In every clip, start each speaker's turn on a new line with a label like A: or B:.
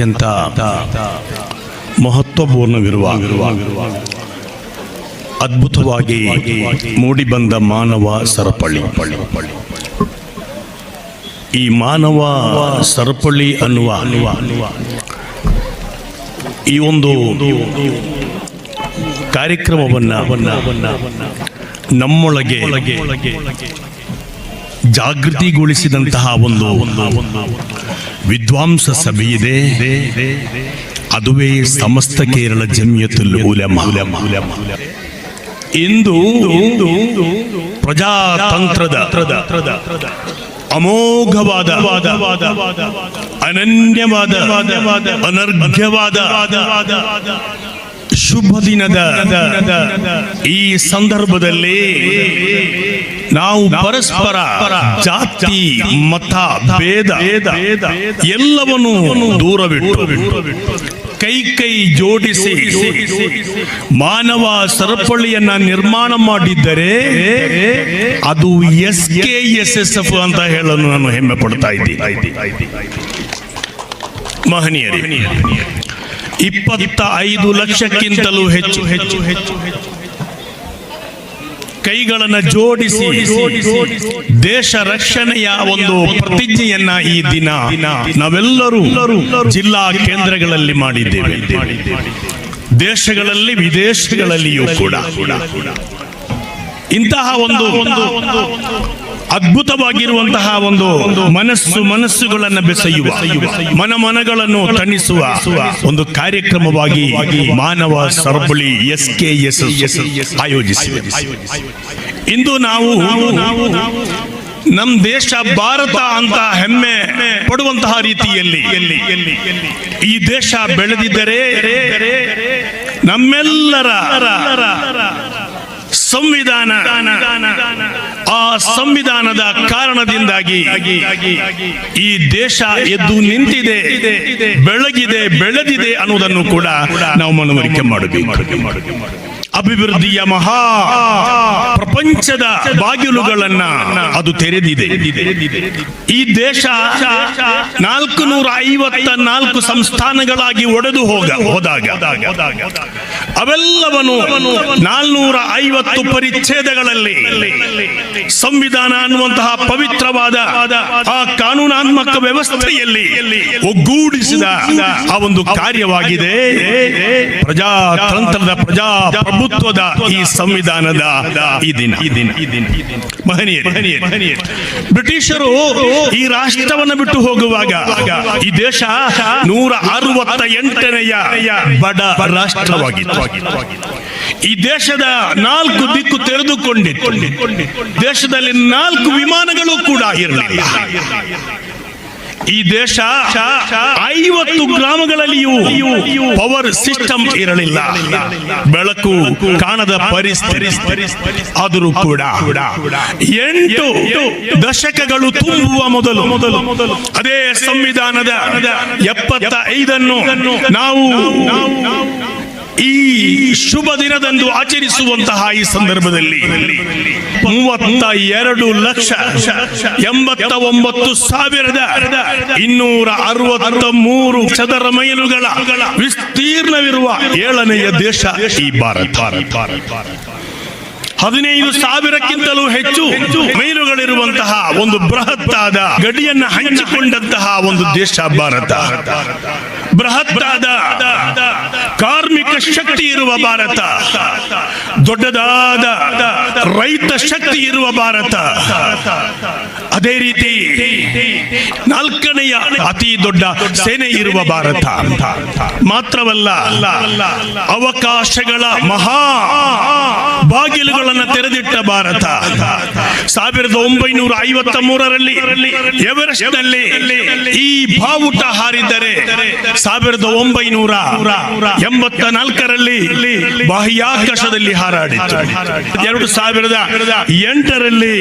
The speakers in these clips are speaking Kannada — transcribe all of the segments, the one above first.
A: ಅತ್ಯಂತ ಮಹತ್ವಪೂರ್ಣವಿರುವ ಅದ್ಭುತವಾಗಿ ಮೂಡಿಬಂದ ಮಾನವ ಸರಪಳಿ. ಈ ಮಾನವ ಸರಪಳಿ ಅನ್ನುವ ಈ ಒಂದು ಕಾರ್ಯಕ್ರಮವನ್ನ ನಮ್ಮೊಳಗೆ ಜಾಗೃತಿಗೊಳಿಸಿದಂತಹ ಒಂದು ವಿದ್ವಾಂಸ ಸಭೆಯಿದೆ ಅದುವೇ ಸಮಸ್ತ ಕೇರಳ ಜಮಿಯತುಲ್ ಉಲಮಾ ಇಂದು ಪ್ರಜಾತಂತ್ರದ ಅಮೋಘವಾದ ಅನನ್ಯವಾದ ಅನರ್ಘ್ಯವಾದ ಶುಭ ದಿನದ ಈ ಸಂದರ್ಭದಲ್ಲಿ ನಾವು ಪರಸ್ಪರ ಜಾತಿ ಮತ ಭೇದ ಎಲ್ಲವನ್ನು ದೂರವಿಟ್ಟು ಕೈ ಕೈ ಜೋಡಿಸಿ ಮಾನವ ಸರಪಳಿಯನ್ನ ನಿರ್ಮಾಣ ಮಾಡಿದ್ದರೆ ಅದು S K S S F ಅಂತ ಹೇಳಲು ನಾನು ಹೆಮ್ಮೆ ಪಡ್ತಾ ಇದ್ದೀನಿ. ಮಹನೀಯರೇ ಇಪ್ಪತ್ತ ಐದು ಲಕ್ಷಕ್ಕಿಂತಲೂ ಹೆಚ್ಚು ಹೆಚ್ಚು ಹೆಚ್ಚು ಹೆಚ್ಚು. ಕೈಗಳನ್ನ ಜೋಡಿಸಿ. ದೇಶ ರಕ್ಷಣೆಯ ಒಂದು ಪ್ರತಿಜ್ಞೆಯನ್ನ ಈ ದಿನ ನಾವೆಲ್ಲರೂ ಜಿಲ್ಲಾ ಕೇಂದ್ರಗಳಲ್ಲಿ ಮಾಡಿದ್ದೇವೆ. ದೇಶಗಳಲ್ಲಿ, ವಿದೇಶಗಳಲ್ಲಿಯೂ ಕೂಡ. ಇಂತಹ ಒಂದು ಅದ್ಭುತವಾಗಿರುವಂತಹ ಒಂದು ಮನಸ್ಸು ಮನಸ್ಸುಗಳನ್ನು ಬೆಸೆಯುವ ಮನ ಮನಗಳನ್ನು ತಣಿಸುವ ಒಂದು ಕಾರ್ಯಕ್ರಮವಾಗಿ ಮಾನವ ಸರಪಳಿ ಎಸ್ ಕೆ ಎಸ್ ಆಯೋಜಿಸಿ. ಇಂದು ನಾವು ನಮ್ಮ ದೇಶ ಭಾರತ ಅಂತ ಹೆಮ್ಮೆ ಪಡುವಂತಹ ರೀತಿಯಲ್ಲಿ ಈ ದೇಶ ಬೆಳೆದಿದ್ದರೆ ನಮ್ಮೆಲ್ಲರ ಸಂವಿಧಾನ. ಆ ಸಂವಿಧಾನದ ಕಾರಣದಿಂದಾಗಿ ಈ ದೇಶ ಎದ್ದು ನಿಂತಿದೆ, ಬೆಳಗಿದೆ, ಬೆಳೆದಿದೆ ಅನ್ನೋದನ್ನು ಕೂಡ ನಾವು ಮನವರಿಕೆ ಮಾಡಬೇಕು. ಅಭಿವೃದ್ಧಿಯ ಮಹಾ ಪ್ರಪಂಚದ ಬಾಗಿಲುಗಳನ್ನ ಅದು ತೆರೆದಿದೆ. ಈ ದೇಶ ನಾಲ್ಕು ನೂರ ಐವತ್ತ ನಾಲ್ಕು ಸಂಸ್ಥಾನಗಳಾಗಿ ಒಡೆದು ಹೋಗ ಹೋದಾಗ ಅವೆಲ್ಲವನ್ನು ನಾಲ್ನೂರ ಐವತ್ತು ಪರಿಚ್ಛೇದಗಳಲ್ಲಿ ಸಂವಿಧಾನ ಅನ್ನುವಂತಹ ಪವಿತ್ರವಾದ ಆ ಕಾನೂನಾತ್ಮಕ ವ್ಯವಸ್ಥೆಯಲ್ಲಿ ಒಗ್ಗೂಡಿಸಿದ ಆ ಒಂದು ಕಾರ್ಯವಾಗಿದೆ. ಪ್ರಜಾತಂತ್ರದ ಪ್ರಜಾಪ್ರಭುತ್ವದ ಈ ಸಂವಿಧಾನದ ಈ ದಿನ. ದಿನ ಬ್ರಿಟಿಷರು ಈ ರಾಷ್ಟ್ರವನ್ನು ಬಿಟ್ಟು ಹೋಗುವಾಗ ಈ ದೇಶ ನೂರ ಅರವತ್ತ ಎಂಟನೆಯ ಬಡ ರಾಷ್ಟ್ರವಾಗಿತ್ತು. ಈ ದೇಶದ ನಾಲ್ಕು ದಿಕ್ಕು ತೆರೆದುಕೊಂಡಿತ್ತು. ದೇಶದಲ್ಲಿ ನಾಲ್ಕು ವಿಮಾನಗಳು ಕೂಡ ಇರಲಿಲ್ಲ ಈ ದೇಶ ಐವತ್ತು ಗ್ರಾಮಗಳಲ್ಲಿಯೂ ಪವರ್ ಸಿಸ್ಟಮ್ ಇರಲಿಲ್ಲ. ಬೆಳಕು ಕಾಣದ ಪರಿಸ್ಥಿತಿ ಆದರೂ ಕೂಡ ಎಂಟು ದಶಕಗಳು ತುಂಬುವ ಮೊದಲು ಮೊದಲು ಅದೇ ಸಂವಿಧಾನದ ಎಪ್ಪತ್ತ ಐದನ್ನು ನಾವು ಈ ಶುಭ ದಿನದಂದು ಆಚರಿಸುವಂತಹ ಈ ಸಂದರ್ಭದಲ್ಲಿ ಮೂವತ್ತ ಎರಡು ಲಕ್ಷ ಎಂಬತ್ತ ಒಂಬತ್ತು ಸಾವಿರದ ಇನ್ನೂರ ಅರವತ್ತ ಮೂರು ಚದರ ಮೈಲುಗಳ ವಿಸ್ತೀರ್ಣವಿರುವ ಏಳನೆಯ ದೇಶ ಈ ಭಾರತ. ಹದಿನೈದು ಸಾವಿರಕ್ಕಿಂತಲೂ ಹೆಚ್ಚು ಮೈಲುಗಳಿರುವಂತಹ ಒಂದು ಬೃಹತ್ತಾದ ಗಡಿಯನ್ನ ಹಂಚಿಕೊಂಡಂತಹ ಒಂದು ದೇಶ ಭಾರತ. ಬೃಹತ್ತಾದ ಕಾರ್ಮಿಕ ಶಕ್ತಿ ಇರುವ ಭಾರತ. ದೊಡ್ಡದಾದ ರೈತ ಶಕ್ತಿ ಇರುವ ಭಾರತ. ಅದೇ ರೀತಿ ನಾಲ್ಕನೆಯ ಅತಿ ದೊಡ್ಡ ಸೇನೆ ಇರುವ ಭಾರತ. ಮಾತ್ರವಲ್ಲ ಅವಕಾಶಗಳ ಮಹಾ ಬಾಗಿಲುಗಳನ್ನು ತೆರೆದಿಟ್ಟ ಭಾರತ. ಸಾವಿರದ ಒಂಬೈನೂರ ಐವತ್ತ ಮೂರರಲ್ಲಿ ಎವರೆಸ್ಟ್ನಲ್ಲಿ ಈ ಬಾವುಟ ಹಾರಿದ್ದರೆ ಸಾವಿರದ ಒಂಬೈನೂರ ಎಂಬತ್ತ ನಾಲ್ಕರಲ್ಲಿ ಬಾಹ್ಯಾಕಾಶದಲ್ಲಿ ಹಾರಾಡಿತ್ತು ಎರಡು ಸಾವಿರದ ಎಂಟರಲ್ಲಿ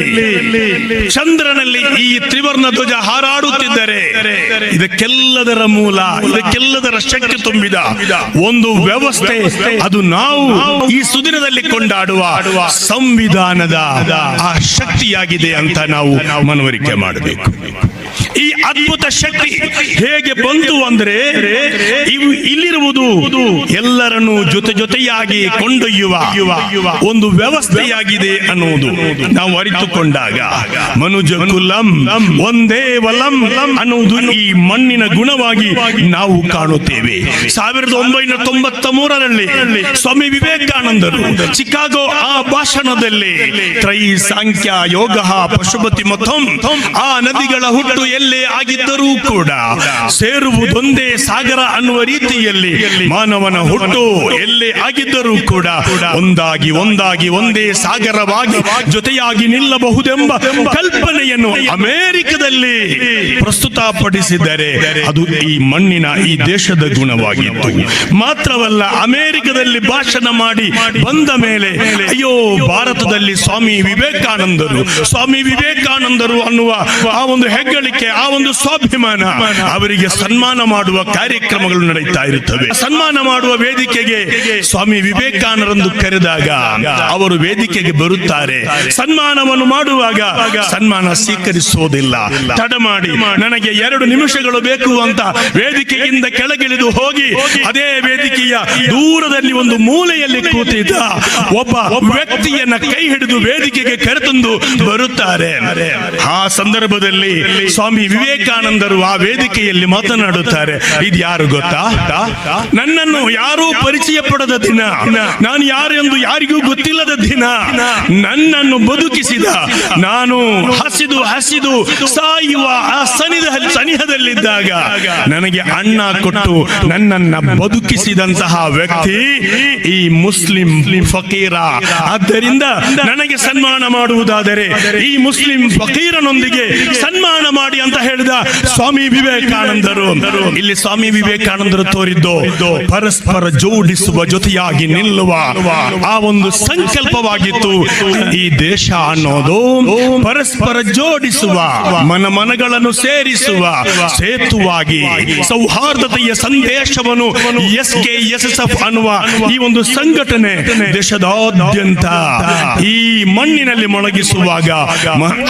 A: ಚಂದ್ರನಲ್ಲಿ ಈ ತ್ರಿವರ್ಣ ಧ್ವಜ ಹಾರಾಡುತ್ತಿದ್ದರೆ ಇದಕ್ಕೆಲ್ಲದರ ಮೂಲ, ಇದಕ್ಕೆಲ್ಲದರ ಶಕ್ತಿ ತುಂಬಿದ ಒಂದು ವ್ಯವಸ್ಥೆ ಅದು ನಾವು ಈ ಸುದಿನದಲ್ಲಿ ಕೊಂಡಾಡುವ ಸಂವಿಧಾನದ ಆ ಶಕ್ತಿಯಾಗಿದೆ ಅಂತ ನಾವು ಮನವರಿಕೆ ಮಾಡಬೇಕು. ಈ ಅದ್ಭುತ ಶಕ್ತಿ ಹೇಗೆ ಬಂತು ಅಂದ್ರೆ ಇವು ಇಲ್ಲಿರುವುದು ಎಲ್ಲರನ್ನು ಜೊತೆ ಜೊತೆಯಾಗಿ ಕೊಂಡೊಯ್ಯುವ ಒಂದು ವ್ಯವಸ್ಥೆಯಾಗಿದೆ ಅನ್ನುವುದು ನಾವು ಅರಿತುಕೊಂಡಾಗ. ಮನುಜ ಕುಲಂ ಒಂದೇ ವಲಂ ಅನ್ನುವುದು ಈ ಮಣ್ಣಿನ ಗುಣವಾಗಿ ನಾವು ಕಾಣುತ್ತೇವೆ. ಸಾವಿರದ ಒಂಬೈನೂರ ತೊಂಬತ್ತ ಮೂರರಲ್ಲಿ ಸ್ವಾಮಿ ವಿವೇಕಾನಂದರು ಚಿಕಾಗೋ ಆ ಭಾಷಣದಲ್ಲಿ ತ್ರೈ ಸಾಂಖ್ಯ ಯೋಗ ಪಶುಪತಿ ಮಥಂ ಆ ನದಿಗಳ ಹುಟ್ಟು ಎಲ್ಲೇ ಆಗಿದ್ದರೂ ಕೂಡ ಸೇರುವುದೊಂದೇ ಸಾಗರ ಅನ್ನುವ ರೀತಿಯಲ್ಲಿ ಮಾನವನ ಹುಟ್ಟು ಎಲ್ಲೇ ಆಗಿದ್ದರೂ ಕೂಡ ಒಂದಾಗಿ ಒಂದಾಗಿ ಒಂದೇ ಸಾಗರವಾಗಿ ಜೊತೆಯಾಗಿ ನಿಲ್ಲಬಹುದೆಂಬ ಕಲ್ಪನೆಯನ್ನು ಅಮೆರಿಕದಲ್ಲಿ ಪ್ರಸ್ತುತಪಡಿಸಿದರೆ ಅದು ಈ ಮಣ್ಣಿನ ಈ ದೇಶದ ಗುಣವಾಗಿತ್ತು. ಮಾತ್ರವಲ್ಲ ಅಮೆರಿಕದಲ್ಲಿ ಭಾಷಣ ಮಾಡಿ ಬಂದ ಮೇಲೆ ಅಯ್ಯೋ, ಭಾರತದಲ್ಲಿ ಸ್ವಾಮಿ ವಿವೇಕಾನಂದರು. ಸ್ವಾಮಿ ವಿವೇಕಾನಂದರು ಅನ್ನುವ ಆ ಒಂದು ಹೆಗ್ಗಳಿಕೆ ಆ ಒಂದು ಸ್ವಾಭಿಮಾನ ಅವರಿಗೆ ಸನ್ಮಾನ ಮಾಡುವ ಕಾರ್ಯಕ್ರಮಗಳು ನಡೀತಾ ಇರುತ್ತವೆ. ಸನ್ಮಾನ ಮಾಡುವ ವೇದಿಕೆಗೆ ಸ್ವಾಮಿ ವಿವೇಕಾನಂದರಂದು ಕರೆದಾಗ ಅವರು ವೇದಿಕೆಗೆ ಬರುತ್ತಾರೆ. ಸನ್ಮಾನವನ್ನು ಮಾಡುವಾಗ ಸನ್ಮಾನ ಸ್ವೀಕರಿಸುವುದಿಲ್ಲ. ತಡ ಮಾಡಿ, ನನಗೆ ಎರಡು ನಿಮಿಷಗಳು ಬೇಕು ಅಂತ ವೇದಿಕೆಯಿಂದ ಕೆಳಗಿಳಿದು ಹೋಗಿ ಅದೇ ವೇದಿಕೆಯ ದೂರದಲ್ಲಿ ಒಂದು ಮೂಲೆಯಲ್ಲಿ ಕೂತಿದ್ದ ಒಬ್ಬ ವ್ಯಕ್ತಿಯನ್ನ ಕೈ ಹಿಡಿದು ವೇದಿಕೆಗೆ ಕರೆತಂದು ಬರುತ್ತಾರೆ. ಆ ಸಂದರ್ಭದಲ್ಲಿ ಸ್ವಾಮಿ ವಿವೇಕಾನಂದರು ಆ ವೇದಿಕೆಯಲ್ಲಿ ಮಾತನಾಡುತ್ತಾರೆ. ಇದು ಯಾರು ಗೊತ್ತಾ? ನನ್ನನ್ನು ಯಾರೂ ಪರಿಚಯ ಪಡದ ದಿನ, ನಾನು ಯಾರೆಂದು ಯಾರಿಗೂ ಗೊತ್ತಿಲ್ಲದ ದಿನ, ನನ್ನನ್ನು ಬದುಕಿಸಿದ, ನಾನು ಹಸಿದು ಹಸಿದು ಸಾಯುವ ಆ ಸನಿಹದಲ್ಲಿದ್ದಾಗ ನನಗೆ ಅಣ್ಣ ಕೊಟ್ಟು ನನ್ನನ್ನ ಬದುಕಿಸಿದಂತಹ ವ್ಯಕ್ತಿ ಈ ಮುಸ್ಲಿಂ ಫಕೀರ. ಆದ್ದರಿಂದ ನನಗೆ ಸನ್ಮಾನ ಮಾಡುವುದಾದರೆ ಈ ಮುಸ್ಲಿಂ ಫಕೀರನೊಂದಿಗೆ ಸನ್ಮಾನ ಮಾಡಿ ಅಂತ ಹೇಳಿದ ಸ್ವಾಮಿ ವಿವೇಕಾನಂದರು. ಇಲ್ಲಿ ಸ್ವಾಮಿ ವಿವೇಕಾನಂದರು ತೋರಿದ್ದು, ಪರಸ್ಪರ ಜೋಡಿಸುವ ಜೊತೆಯಾಗಿ ನಿಲ್ಲುವ ಆ ಒಂದು ಸಂಕಲ್ಪವಾಗಿತ್ತು. ಈ ದೇಶ ಅನ್ನೋದು ಪರಸ್ಪರ ಜೋಡಿಸುವ, ಮನ ಮನಗಳನ್ನು ಸೇರಿಸುವ, ಸೇತುವಾಗಿ ಸೌಹಾರ್ದತೆಯ ಸಂದೇಶವನ್ನು S K S S F ಅನ್ನುವ ಈ ಒಂದು ಸಂಘಟನೆ ದೇಶದಾದ್ಯಂತ ಈ ಮಣ್ಣಿನಲ್ಲಿ ಮೊಳಗಿಸುವಾಗ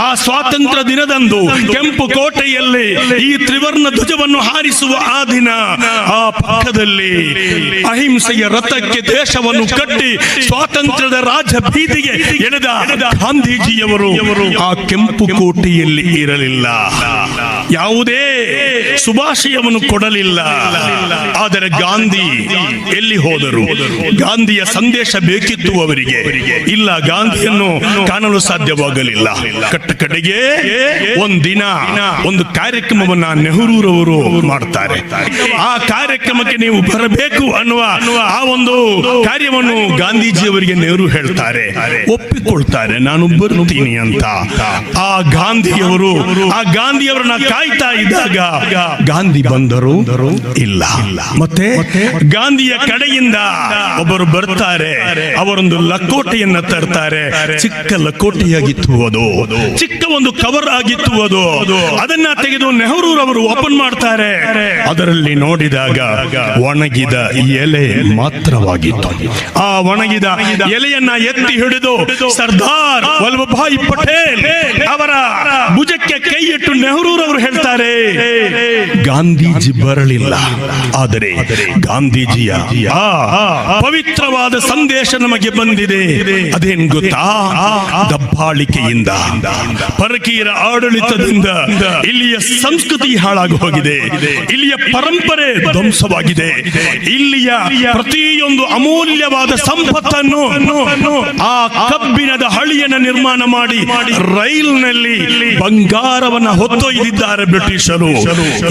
A: ಆ ಸ್ವಾತಂತ್ರ್ಯ ದಿನದಂದು ಕೆಂಪು ಕೋಟೆಯಲ್ಲಿ ಈ ತ್ರಿವರ್ಣ ಧ್ವಜವನ್ನು ಹಾರಿಸುವ ಆ ದಿನ, ಆ ಪಕ್ಕದಲ್ಲಿ ಅಹಿಂಸೆಯ ರಥಕ್ಕೆ ದೇಶವನ್ನು ಕಟ್ಟಿ ಸ್ವಾತಂತ್ರ್ಯದ ರಾಜ ಬೀದಿಗೆ ಎಳೆದ ಗಾಂಧೀಜಿಯವರು ಆ ಕೆಂಪು ಕೋಟೆಯಲ್ಲಿ ಇರಲಿಲ್ಲ. ಯಾವುದೇ ಶುಭಾಶಯವನ್ನು ಕೊಡಲಿಲ್ಲ. ಆದರೆ ಗಾಂಧಿ ಎಲ್ಲಿ ಹೋದರು? ಗಾಂಧಿಯ ಸಂದೇಶ ಬೇಕಿತ್ತು ಅವರಿಗೆ. ಇಲ್ಲ, ಗಾಂಧಿಯನ್ನು ಕಾಣಲು ಸಾಧ್ಯವಾಗಲಿಲ್ಲ. ಕಟ್ಟ ಒಂದಿನ ಒಂದು ಕಾರ್ಯಕ್ರಮವನ್ನ ನೆಹರೂರವರು ಮಾಡ್ತಾರೆ. ಆ ಕಾರ್ಯಕ್ರಮಕ್ಕೆ ನೀವು ಬರಬೇಕು ಅನ್ನುವ ಆ ಒಂದು ಕಾರ್ಯವನ್ನು ಗಾಂಧೀಜಿಯವರಿಗೆ ನೆಹರು ಹೇಳ್ತಾರೆ. ಒಪ್ಪಿಕೊಳ್ತಾರೆ, ನಾನು ಬರ್ತೀನಿ ಅಂತ. ಆ ಗಾಂಧಿಯವರು, ಆ ಗಾಂಧಿಯವರನ್ನ ಕಾಯ್ತಾ ಇದ್ದಾಗ ಗಾಂಧಿ ಬಂದರು. ಇಲ್ಲ. ಮತ್ತೆ ಗಾಂಧಿಯ ಕಡೆಯಿಂದ ಒಬ್ಬರು ಬರ್ತಾರೆ. ಅವರೊಂದು ಲಕೋಟೆಯನ್ನ ತರ್ತಾರೆ. ಚಿಕ್ಕ ಲಕೋಟೆಯಾಗಿತ್ತು ಅದು ಚಿಕ್ಕ ಒಂದು ಕವರ್ ಆಗಿತ್ತು ಅದು ಅದನ್ನ ತೆಗೆದು ನೆಹರೂರವರು ಓಪನ್ ಮಾಡ್ತಾರೆ. ಅದರಲ್ಲಿ ನೋಡಿದಾಗ ಒಣಗಿದ ಎಲೆ ಮಾತ್ರವಾಗಿತ್ತು. ಆ ಒಣಗಿದ ಎಲೆಯನ್ನ ಎತ್ತಿ ಹಿಡಿದು ಸರ್ದಾರ್ ವಲ್ಲಭಭಾಯಿ ಪಟೇಲ್ ಅವರ ಭುಜಕ್ಕೆ ಕೈ ಇಟ್ಟು ನೆಹರೂರವರು ಹೇಳ್ತಾರೆ ಗಾಂಧೀಜಿ ಬರಲಿಲ್ಲ. ಆದರೆ ಗಾಂಧೀಜಿಯ ಆ ಪವಿತ್ರವಾದ ಸಂದೇಶ ನಮಗೆ ಬಂದಿದೆ. ಅದೇನ್ ಗೊತ್ತಾ? ದಬ್ಬಾಳಿಕೆಯಿಂದ ಪರಕೀರ ಆಡಳಿತದಿಂದ ಇಲ್ಲಿಯ ಸಂಸ್ಕೃತಿ ಹಾಳಾಗಿ ಹೋಗಿದೆ. ಇಲ್ಲಿಯ ಪರಂಪರೆ ಧ್ವಂಸವಾಗಿದೆ. ಇಲ್ಲಿಯ ಪ್ರತಿಯೊಂದು ಅಮೂಲ್ಯವಾದ ಸಂಪತ್ತನ್ನು ಆ ಕಬ್ಬಿಣದ ಹಳಿಯನ್ನು ನಿರ್ಮಾಣ ಮಾಡಿ ರೈಲ್ನಲ್ಲಿ ಬಂಗಾರವನ್ನ ಹೊತ್ತೊಯ್ದಿದ್ದಾರೆ ಬ್ರಿಟಿಷರು.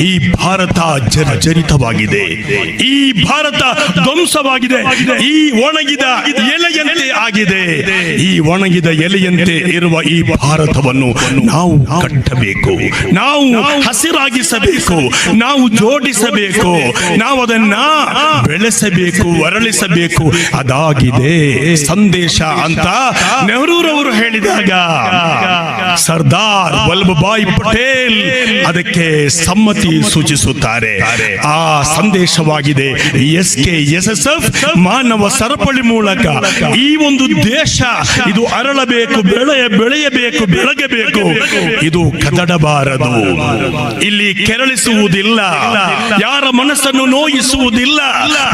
A: ಈ ಭಾರತ ಜರ್ಜರಿತವಾಗಿದೆ. ಈ ಭಾರತ ಧ್ವಂಸವಾಗಿದೆ. ಈ ಒಣಗಿದ ಎಲೆಯಂತೆ ಆಗಿದೆ. ಈ ಒಣಗಿದ ಎಲೆಯಂತೆ ಇರುವ ಈ ಭಾರತವನ್ನು ನಾವು ಕಟ್ಟಬೇಕು. ನಾವು ಹಸಿರಾಗಿಸಬೇಕು, ನಾವು ಜೋಡಿಸಬೇಕು, ನಾವು ಅದನ್ನ ಬೆಳೆಸಬೇಕು, ಅರಳಿಸಬೇಕು. ಅದಾಗಿದೆ ಸಂದೇಶ ಅಂತ ನೆಹರೂರವರು ಹೇಳಿದಾಗ, ಸರ್ದಾರ್ ವಲ್ಲಭಭಾಯಿ ಪಟೇಲ್ ಅದಕ್ಕೆ ಸಮ್ಮತಿ ಸೂಚಿಸುತ್ತಾರೆ. ಆ ಸಂದೇಶವಾಗಿದೆ S K S S F ಮಾನವ ಸರಪಳಿ ಮೂಲಕ. ಈ ಒಂದು ದೇಶ, ಇದು ಅರಳಬೇಕು, ಬೆಳೆಯ, ಬೆಳೆಯಬೇಕು, ಬೆಳಗಬೇಕು. ಇದು ಕದಡಬಾರದು. ಹುಟ್ಟಬಾರದು ಇಲ್ಲಿ ಕೆರಳಿಸುವುದಿಲ್ಲ. ಯಾರ ಮನಸ್ಸನ್ನು ನೋಯಿಸುವುದಿಲ್ಲ.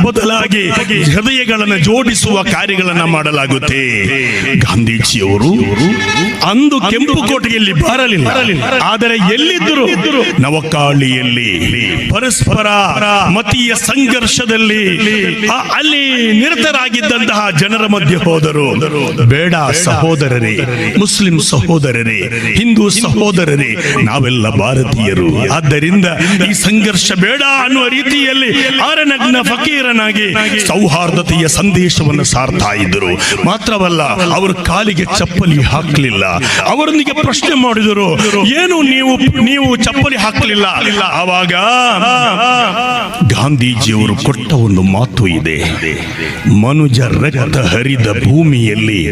A: ಬದಲಾಗಿ ಹೃದಯಗಳನ್ನು ಜೋಡಿಸುವ ಕಾರ್ಯಗಳನ್ನು ಮಾಡಲಾಗುತ್ತೆ. ಗಾಂಧೀಜಿಯವರು ಅಂದು ಕೆಂಪು ಕೋಟೆಯಲ್ಲಿ ಬರಲಿಲ್ಲ. ಆದರೆ ಎಲ್ಲಿದ್ದರು ನವಕಾಳಿಯಲ್ಲಿ, ಪರಸ್ಪರ ಮತೀಯ ಸಂಘರ್ಷದಲ್ಲಿ ಅಲ್ಲಿ ನಿರತರಾಗಿದ್ದಂತಹ ಜನರ ಮಧ್ಯೆ ಹೋದರು. ಬೇಡ ಸಹೋದರರೇ, ಮುಸ್ಲಿಂ ಸಹೋದರರೇ, ಹಿಂದೂ ಸಹೋದರರೇ ನಾವೆಲ್ಲ ಭಾರತೀಯರು. ಆದ್ದರಿಂದ ಈ ಸಂಘರ್ಷ ಬೇಡ ಅನ್ನುವ ರೀತಿಯಲ್ಲಿ ಆರನಗ್ನ ಫಕೀರನಾಗಿ ಸೌಹಾರ್ದತೆಯ ಸಂದೇಶವನ್ನು ಸಾರ್ತಾ ಇದ್ದರು. ಮಾತ್ರವಲ್ಲ, ಅವರ ಕಾಲಿಗೆ ಚಪ್ಪಲಿ ಹಾಕಲಿಲ್ಲ. ಅವರೊಂದಿಗೆ ಪ್ರಶ್ನೆ ಮಾಡಿದರು, ಏನು ನೀವು ನೀವು ಚಪ್ಪಲಿ ಹಾಕಲಿಲ್ಲ? ಆವಾಗ ಗಾಂಧೀಜಿಯವರು ಕೊಟ್ಟ ಒಂದು ಮಾತು ಇದೆ. ಮನುಜ ರಕ್ತ ಹರಿದ ಭೂಮಿಯಲ್ಲಿ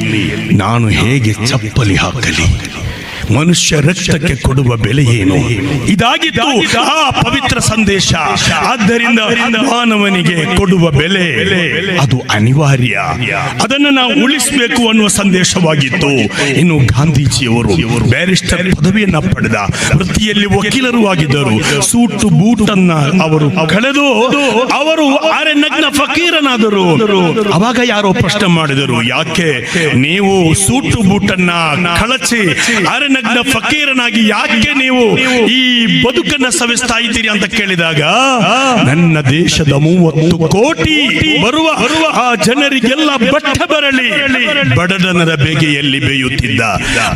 A: ನಾನು ಹೇಗೆ ಚಪ್ಪಲಿ ಹಾಕಲಿ? ಮನುಷ್ಯ ರಕ್ತಕ್ಕೆ ಕೊಡುವ ಬೆಲೆ ಏನು? ಇದಾಗಿದ್ದು ಆ ಪವಿತ್ರ ಸಂದೇಶ. ಆದ್ದರಿಂದ ಮಾನವನಿಗೆ ಕೊಡುವ ಬೆಲೆ ಅದು ಅನಿವಾರ್ಯ. ಅದನ್ನು ನಾವು ಉಳಿಸಬೇಕು ಅನ್ನುವ ಸಂದೇಶವಾಗಿತ್ತು. ಇನ್ನು ಗಾಂಧೀಜಿಯವರು ಬ್ಯಾರಿಸ್ಟರ್ ಪದವಿಯನ್ನ ಪಡೆದ. ವೃತ್ತಿಯಲ್ಲಿ ವಕೀಲರು ಆಗಿದ್ದರು. ಸೂಟು ಬೂಟನ್ನ ಅವರು ಕಳೆದು ಅವರು ಅರೆ ನಗ್ನ ಫಕೀರನಾದರು. ಅವಾಗ ಯಾರೋ ಪ್ರಶ್ನೆ ಮಾಡಿದರು, ಯಾಕೆ? ನೀವು ಸೂಟು ಬೂಟನ್ನ ಕಳಚಿ ಅರೆ ನಗ್ನ ಫಕೀರನಾಗಿ ಯಾಕೆ ನೀವು ಈ ಬದುಕನ್ನ ಸವಿಸ್ತಾ ಇದ್ದೀರಿ ಅಂತ ಕೇಳಿದಾಗ ನನ್ನ ದೇಶದ ಮೂವತ್ತು ಕೋಟಿ ಬರುವ ಬರುವ ಆ ಜನರಿಗೆಲ್ಲ ಬಟ್ಟ ಬರಲಿ. ಬಡದನರ ಬೇಗೆಯಲ್ಲಿ ಬೇಯುತ್ತಿದ್ದ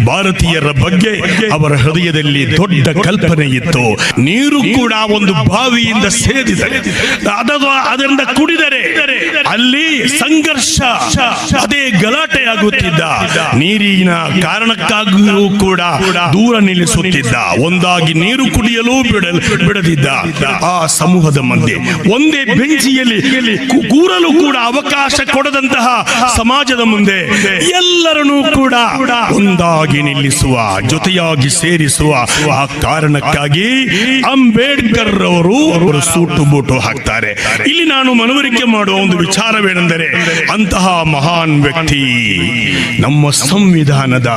A: ಭಾರತೀಯರ ಬಗ್ಗೆ ಅವರ ಹೃದಯದಲ್ಲಿ ದೊಡ್ಡ ಕಲ್ಪನೆ ಇತ್ತು. ನೀರು ಕೂಡ ಒಂದು ಬಾವಿಯಿಂದ ಸೇದಿದರೆ ಅದರಿಂದ ಕುಡಿದರೆ ಅಲ್ಲಿ ಸಂಘರ್ಷ ಅದೇ ಗಲಾಟೆ ಆಗುತ್ತಿದ್ದ ನೀರಿನ ಕಾರಣಕ್ಕಾಗಿಯೂ ಕೂಡ ದೂರ ನಿಲ್ಲಿಸುತ್ತಿದ್ದ ಒಂದಾಗಿ ನೀರು ಕುಡಿಯಲು ಬಿಡದಿದ್ದ ಆ ಸಮೂಹದ ಮಧ್ಯೆ. ಒಂದೇ ಬೆಂಚಿಯಲ್ಲಿ ಕೂರಲು ಕೂಡ ಅವಕಾಶ ಕೊಡದಂತಹ ಸಮಾಜದ ಮುಂದೆ ಎಲ್ಲರನ್ನೂ ಕೂಡ ಒಂದಾಗಿ ನಿಲ್ಲಿಸುವ ಜೊತೆಯಾಗಿ ಸೇರಿಸುವ ಆ ಕಾರಣಕ್ಕಾಗಿ ಅಂಬೇಡ್ಕರ್ ಅವರು ಅವರು ಸೂಟು ಬೂಟು ಹಾಕ್ತಾರೆ. ಇಲ್ಲಿ ನಾನು ಮನವರಿಕೆ ಮಾಡುವ ಒಂದು ವಿಚಾರವೇನೆಂದರೆ ಅಂತಹ ಮಹಾನ್ ವ್ಯಕ್ತಿ ನಮ್ಮ ಸಂವಿಧಾನದ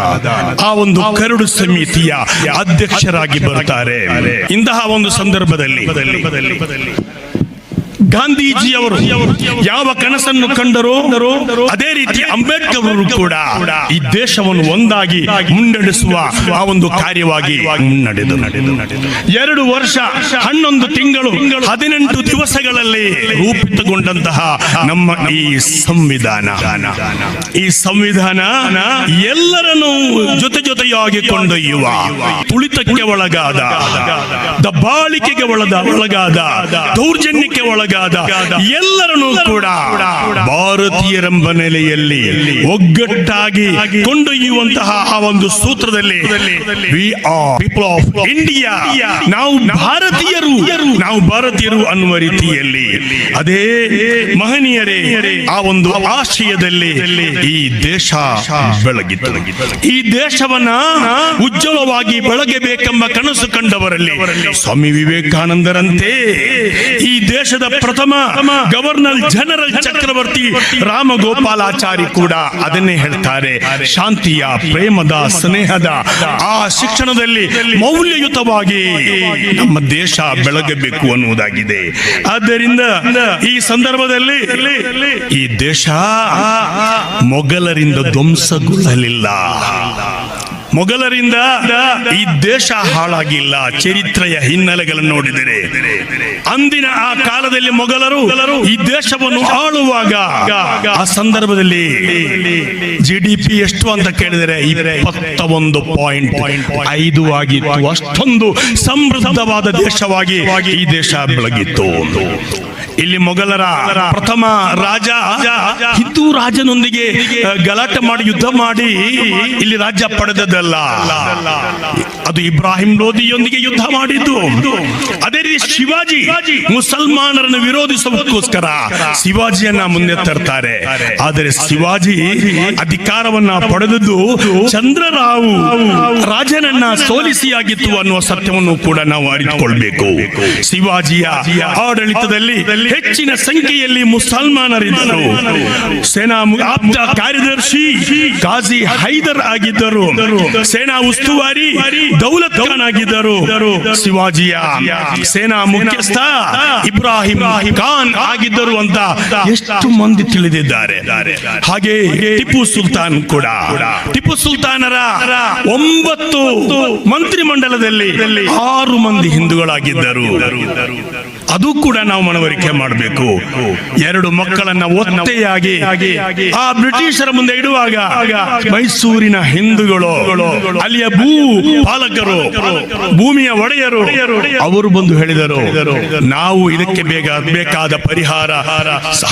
A: ಆ ಒಂದು ಕರಡು ಸಮಿತಿಯ ಅಧ್ಯಕ್ಷರಾಗಿ ಬರ್ತಾರೆ. ಇಂತಹ ಒಂದು ಸಂದರ್ಭದಲ್ಲಿ ಗಾಂಧೀಜಿಯವರು ಯಾವ ಕನಸನ್ನು ಕಂಡರೋ ಅದೇ ರೀತಿ ಅಂಬೇಡ್ಕರ್ ಅವರು ಕೂಡ ಈ ದೇಶವನ್ನು ಒಂದಾಗಿ ಮುನ್ನಡೆಸುವ ಆ ಒಂದು ಕಾರ್ಯವಾಗಿ ನಡೆದು ಎರಡು ವರ್ಷ, ಹನ್ನೊಂದು ತಿಂಗಳು, ಹದಿನೆಂಟು ದಿವಸಗಳಲ್ಲಿ ರೂಪಿತಗೊಂಡಂತಹ ನಮ್ಮ ಈ ಸಂವಿಧಾನ. ಈ ಸಂವಿಧಾನ ಎಲ್ಲರನ್ನೂ ಜೊತೆ ಜೊತೆಯಾಗಿ ಕೊಂಡೊಯ್ಯುವ, ತುಳಿತಕ್ಕೆ ಒಳಗಾದ, ದಬ್ಬಾಳಿಕೆಗೆ ಒಳಗಾದ, ದೌರ್ಜನ್ಯಕ್ಕೆ ಒಳಗಾದ ಎಲ್ಲರನ್ನೂ ಕೂಡ ಭಾರತೀಯರೆಂಬ ನೆಲೆಯಲ್ಲಿ ಒಗ್ಗಟ್ಟಾಗಿ ಕೊಂಡೊಯ್ಯುವಂತಹ ಆ ಒಂದು ಸೂತ್ರದಲ್ಲಿ we are people of India ನಾವು ಭಾರತೀಯರು. ನಾವು ಭಾರತೀಯರು ಅನ್ನುವ ರೀತಿಯಲ್ಲಿ. ಅದೇ ಮಹನೀಯರೇ ಆ ಒಂದು ಆಶಯದಲ್ಲಿ ಈ ದೇಶ ಬೆಳಗಿತ್ತು ಈ ದೇಶವನ್ನ ಉಜ್ವಲವಾಗಿ ಬೆಳಗಬೇಕೆಂಬ ಕನಸು ಕಂಡವರಲ್ಲಿ ಸ್ವಾಮಿ ವಿವೇಕಾನಂದರಂತೆ ಈ ದೇಶದ ಪ್ರಥಮ ಗವರ್ನರ್ ಜನರಲ್ ಚಕ್ರವರ್ತಿ ರಾಮಗೋಪಾಲಾಚಾರಿ ಕೂಡ ಅದನ್ನೇ ಹೇಳ್ತಾರೆ. ಶಾಂತಿಯ, ಪ್ರೇಮದ, ಸ್ನೇಹದ ಆ ಶಿಕ್ಷಣದಲ್ಲಿ ಮೌಲ್ಯಯುತವಾಗಿ ನಮ್ಮ ದೇಶ ಬೆಳಗಬೇಕು ಅನ್ನುವುದಾಗಿದೆ. ಆದ್ದರಿಂದ ಈ ಸಂದರ್ಭದಲ್ಲಿ ಈ ದೇಶ ಮೊಘಲರಿಂದ ಧ್ವಂಸಗೊಳ್ಳಲಿಲ್ಲ. ಮೊಘಲರಿಂದ ಈ ದೇಶ ಹಾಳಾಗಿಲ್ಲ. ಚರಿತ್ರೆಯ ಹಿನ್ನೆಲೆಗಳನ್ನು ನೋಡಿದರೆ. ಅಂದಿನ ಆ ಕಾಲದಲ್ಲಿ ಮೊಘಲರು ಈ ದೇಶವನ್ನು ಆಳುವಾಗ ಆ ಸಂದರ್ಭದಲ್ಲಿ ಜಿ ಡಿ ಪಿ ಎಷ್ಟು ಅಂತ ಕೇಳಿದರೆ ಇಪ್ಪತ್ತ ಒಂದು ಪಾಯಿಂಟ್ ಐದು ಆಗಿತ್ತು. ಅಷ್ಟೊಂದು ಸಮೃದ್ಧವಾದ ದೇಶವಾಗಿ ಈ ದೇಶ ಬೆಳಗಿತ್ತು. ಇಲ್ಲಿ ಮೊಘಲರ ಪ್ರಥಮ ರಾಜ ಹಿಂದೂ ರಾಜನೊಂದಿಗೆ ಗಲಾಟೆ ಮಾಡಿ ಯುದ್ಧ ಮಾಡಿ ಇಲ್ಲಿ ರಾಜ್ಯ ಪಡೆದದ್ದಲ್ಲ. ಅದು ಇಬ್ರಾಹಿಂ ಲೋಧಿಯೊಂದಿಗೆ ಯುದ್ಧ ಮಾಡಿದ್ದು. ಅದೇ ರೀತಿ ಶಿವಾಜಿ ಮುಸಲ್ಮಾನರನ್ನು ವಿರೋಧಿಸುವುದಕ್ಕೋಸ್ಕರ ಶಿವಾಜಿಯನ್ನ ಮುಂದೆ ತರ್ತಾರೆ ಆದರೆ ಶಿವಾಜಿ ಅಧಿಕಾರವನ್ನ ಪಡೆದದ್ದು ಚಂದ್ರರಾವು ರಾಜನನ್ನ ಸೋಲಿಸಿಯಾಗಿತ್ತು ಅನ್ನುವ ಸತ್ಯವನ್ನು ಕೂಡ ನಾವು ಅರಿತುಕೊಳ್ಬೇಕು. ಶಿವಾಜಿಯ ಆಡಳಿತದಲ್ಲಿ ಹೆಚ್ಚಿನ ಸಂಖ್ಯೆಯಲ್ಲಿ ಮುಸಲ್ಮಾನರಿದ್ದರು. ಸೇನಾ ಆಪ್ತ ಕಾರ್ಯದರ್ಶಿ ಕಾಜಿ ಹೈದರ್ ಆಗಿದ್ದರು. ಸೇನಾ ಉಸ್ತುವಾರಿ ದೌಲತ್ ಖಾನ್ ಆಗಿದ್ದರು ಶಿವಾಜಿಯ ಸೇನಾ ಮುಖ್ಯಸ್ಥ ಇಬ್ರಾಹಿಂ ಖಾನ್ ಆಗಿದ್ದರು ಅಂತ ಎಷ್ಟು ಮಂದಿ ತಿಳಿದಿದ್ದಾರೆ. ಹಾಗೆ ಟಿಪ್ಪು ಸುಲ್ತಾನ್ ಕೂಡ. ಟಿಪ್ಪು ಸುಲ್ತಾನರ ಒಂಬತ್ತು ಮಂತ್ರಿಮಂಡಲದಲ್ಲಿ ಆರು ಮಂದಿ ಹಿಂದೂಗಳಾಗಿದ್ದರು. ಅದು ಕೂಡ ನಾವು ಮನವರಿಕೆ ಮಾಡಬೇಕು. ಎರಡು ಮಕ್ಕಳನ್ನ ಒತ್ತೆಯಾಗಿ ಆ ಬ್ರಿಟಿಷರ ಮುಂದೆ ಇಡುವಾಗ ಮೈಸೂರಿನ ಹಿಂದೂಗಳು, ಅಲ್ಲಿಯ ಭೂ ಪಾಲಕರು, ಭೂಮಿಯ ಒಡೆಯರು, ಅವರು ಬಂದು ಹೇಳಿದರು, ನಾವು ಇದಕ್ಕೆ ಬೇಗ ಬೇಕಾದ ಪರಿಹಾರ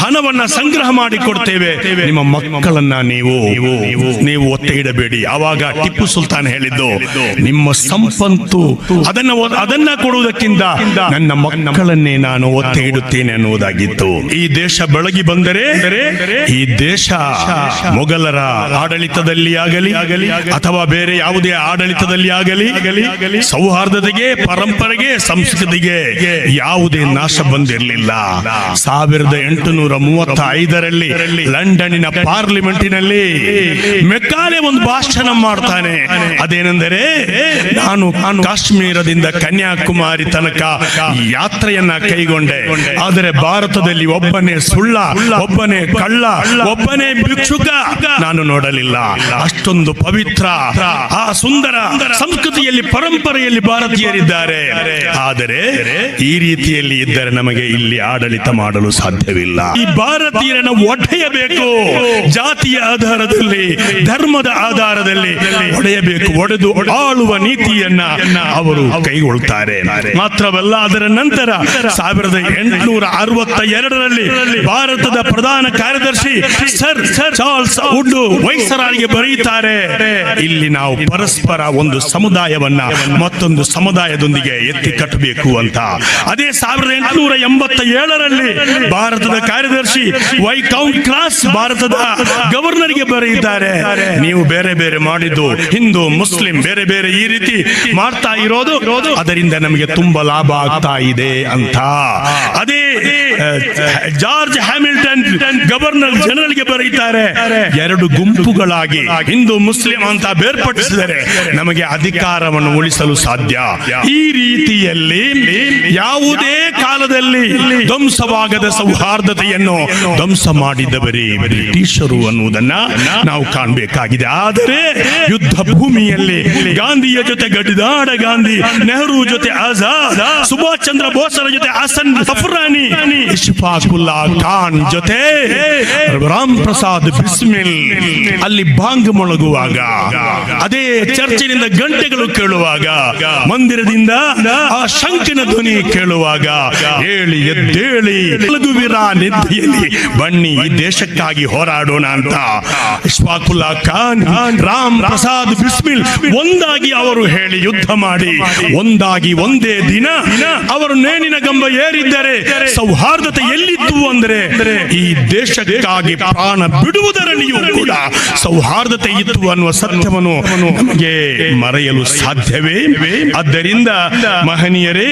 A: ಹಣವನ್ನ ಸಂಗ್ರಹ ಮಾಡಿ ಕೊಡ್ತೇವೆ ನಿಮ್ಮ ಮಕ್ಕಳನ್ನ ನೀವು ನೀವು ಒತ್ತೆ ಇಡಬೇಡಿ. ಆವಾಗ ಟಿಪ್ಪು ಸುಲ್ತಾನ್ ಹೇಳಿದ್ದು, ನಿಮ್ಮ ಸಂಪತ್ತು ಅದನ್ನ ಅದನ್ನ ಕೊಡುವುದಕ್ಕಿಂತ ನನ್ನ ಮಕ್ಕಳನ್ನೇ ನಾನು ಒತ್ತಿ ಇಡುತ್ತೇನೆ ಅನ್ನುವುದಾಗಿತ್ತು. ಈ ದೇಶ ಬೆಳಗಿ ಬಂದರೆ, ಈ ದೇಶ ಮೊಘಲರ ಆಡಳಿತದಲ್ಲಿ ಆಗಲಿ, ಅಥವಾ ಬೇರೆ ಯಾವುದೇ ಆಡಳಿತದಲ್ಲಿ ಆಗಲಿ, ಸೌಹಾರ್ದತೆಗೆ, ಪರಂಪರೆಗೆ, ಸಂಸ್ಕೃತಿಗೆ ಯಾವುದೇ ನಾಶ ಬಂದಿರಲಿಲ್ಲ. ಸಾವಿರದ ಎಂಟುನೂರ ಮೂವತ್ತ ಐದರಲ್ಲಿ ಲಂಡನ್ನಿನ ಪಾರ್ಲಿಮೆಂಟಿನಲ್ಲಿ ಮೆಕ್ಕಾಲೆ ಒಂದು ಭಾಷಣ ಮಾಡ್ತಾನೆ. ಅದೇನೆಂದರೆ, ನಾನು ಕಾಶ್ಮೀರದಿಂದ ಕನ್ಯಾಕುಮಾರಿ ತನಕ ಯಾತ್ರೆಯನ್ನ ಕೈಗೊಂಡೆ. ಆದರೆ ಭಾರತದಲ್ಲಿ ಒಬ್ಬನೇ ಸುಳ್ಳ, ಒಬ್ಬನೇ ಕಳ್ಳ, ಒಬ್ಬನೇ ಭಿಕ್ಷುಕ ನಾನು ನೋಡಲಿಲ್ಲ. ಅಷ್ಟೊಂದು ಪವಿತ್ರ, ಆ ಸುಂದರ ಸಂಸ್ಕೃತಿಯಲ್ಲಿ, ಪರಂಪರೆಯಲ್ಲಿ ಭಾರತೀಯರಿದ್ದಾರೆ. ಆದರೆ ಈ ರೀತಿಯಲ್ಲಿ ಇದ್ದರೆ ನಮಗೆ ಇಲ್ಲಿ ಆಡಳಿತ ಮಾಡಲು ಸಾಧ್ಯವಿಲ್ಲ. ಈ ಭಾರತೀಯರನ್ನು ಒಡೆಯಬೇಕು. ಜಾತಿಯ ಆಧಾರದಲ್ಲಿ, ಧರ್ಮದ ಆಧಾರದಲ್ಲಿ ಒಡೆಯಬೇಕು. ಒಡೆದು ಆಳುವ ನೀತಿಯನ್ನ ಅವರು ಕೈಗೊಳ್ತಾರೆ. ಮಾತ್ರವಲ್ಲ, ಅದರ ನಂತರ ಸಾವಿರದ ಎಂಟುನೂರ ಅರವತ್ತ ಎರಡರಲ್ಲಿ ಭಾರತದ ಪ್ರಧಾನ ಕಾರ್ಯದರ್ಶಿ ಸರ್ ಚಾರ್ಲ್ಸ್ ವುಡ್ ವೈಸರಾರಿಗೆ ಬರೆಯುತ್ತಾರೆ, ಇಲ್ಲಿ ನಾವು ಪರಸ್ಪರ ಒಂದು ಸಮುದಾಯವನ್ನ ಮತ್ತೊಂದು ಸಮುದಾಯದೊಂದಿಗೆ ಎತ್ತಿ ಕಟ್ಟಬೇಕು ಅಂತ. ಅದೇ ಸಾವಿರದ ಎಂಟುನೂರ ಎಂಬತ್ತ ಏಳರಲ್ಲಿ ಭಾರತದ ಕಾರ್ಯದರ್ಶಿ ವೈಕೌಂಟ್ ಕ್ಲಾಸ್ ಭಾರತದ ಗವರ್ನರ್ಗೆ ಬರೆಯುತ್ತಾರೆ, ನೀವು ಬೇರೆ ಬೇರೆ ಮಾಡಿದ್ದು, ಹಿಂದೂ, ಮುಸ್ಲಿಂ ಬೇರೆ ಬೇರೆ ಈ ರೀತಿ ಮಾಡ್ತಾ ಇರೋದು, ಅದರಿಂದ ನಮಗೆ ತುಂಬಾ ಲಾಭ ಆಗ್ತಾ ಇದೆ ಅಂತ. ಅದೇ ಆ, ಜಾರ್ಜ್ ಹ್ಯಾಮಿಲ್ಟನ್ ಗವರ್ನರ್ ಜನರಲ್ಗೆ ಬರೀತಾರೆ ಎರಡು ಗುಂಪುಗಳಾಗಿ ಹಿಂದೂ ಮುಸ್ಲಿಂ ಅಂತ ಬೇರ್ಪಡಿಸಿದರೆ ನಮಗೆ ಅಧಿಕಾರವನ್ನು ಉಳಿಸಲು ಸಾಧ್ಯ. ಈ ರೀತಿಯಲ್ಲಿ ಯಾವುದೇ ಕಾಲದಲ್ಲಿ ಧ್ವಂಸವಾಗದ ಸೌಹಾರ್ದತೆಯನ್ನು ಧ್ವಂಸ ಮಾಡಿದವರೇ ಬ್ರಿಟಿಷರು ಅನ್ನುವುದನ್ನ ನಾವು ಕಾಣಬೇಕಾಗಿದೆ. ಆದರೆ ಯುದ್ಧ ಭೂಮಿಯಲ್ಲಿ ಗಾಂಧಿಯ ಜೊತೆ ಗಡಿದಾಡ ಗಾಂಧಿ ನೆಹರು ಜೊತೆ ಆಜಾದ್ ಸುಭಾಷ್ ಚಂದ್ರ ಬೋಸರ ಜೊತೆ ಹಸನ್ ಅಫ್ರಾನಿ ಇಶ್ಫಾಕುಲ್ಲಾ ಖಾನ್ ಜೊತೆ ರಾಮ್ ಪ್ರಸಾದ್ ಬಿಸ್ಮಿಲ್ ಅಲ್ಲಿ ಬಾಂಗ್ ಮೊಳಗುವಾಗ, ಅದೇ ಚರ್ಚಿನಿಂದ ಗಂಟೆಗಳು ಕೇಳುವಾಗ, ಮಂದಿರದಿಂದ ಆ ಶಂಕಿನ ಧ್ವನಿ ಕೇಳುವಾಗ ಹೇಳಿ ಎದ್ದೇಳಿ ಮಲಗುವಿರ ನಿದ್ದೆಯಲ್ಲಿ ಬನ್ನಿ ಈ ದೇಶಕ್ಕಾಗಿ ಹೋರಾಡೋಣ ಅಂತ. ಇಶ್ಫಾಕುಲ್ಲಾ ಖಾನ್, ರಾಮ್ ಪ್ರಸಾದ್ ಬಿಸ್ಮಿಲ್ ಒಂದಾಗಿ ಅವರು ಹೇಳಿ ಯುದ್ಧ ಮಾಡಿ, ಒಂದಾಗಿ ಒಂದೇ ದಿನ ಅವರು ನೇಣಿನ ಗಂಬ ಏರಿದ್ದರೆ ಸೌಹಾರ್ದತೆ ಎಲ್ಲಿತ್ತು ಅಂದ್ರೆ ಈ ದೇಶಕ್ಕಾಗಿ ಪ್ರಾಣ ಬಿಡುವುದರಲ್ಲಿಯೂ ಕೂಡ ಸೌಹಾರ್ದತೆ ಇತ್ತು ಅನ್ನುವ ಸತ್ಯವನ್ನು ನಮಗೆ ಮರೆಯಲು ಸಾಧ್ಯವೇ? ಆದ್ದರಿಂದ ಮಹನೀಯರೇ,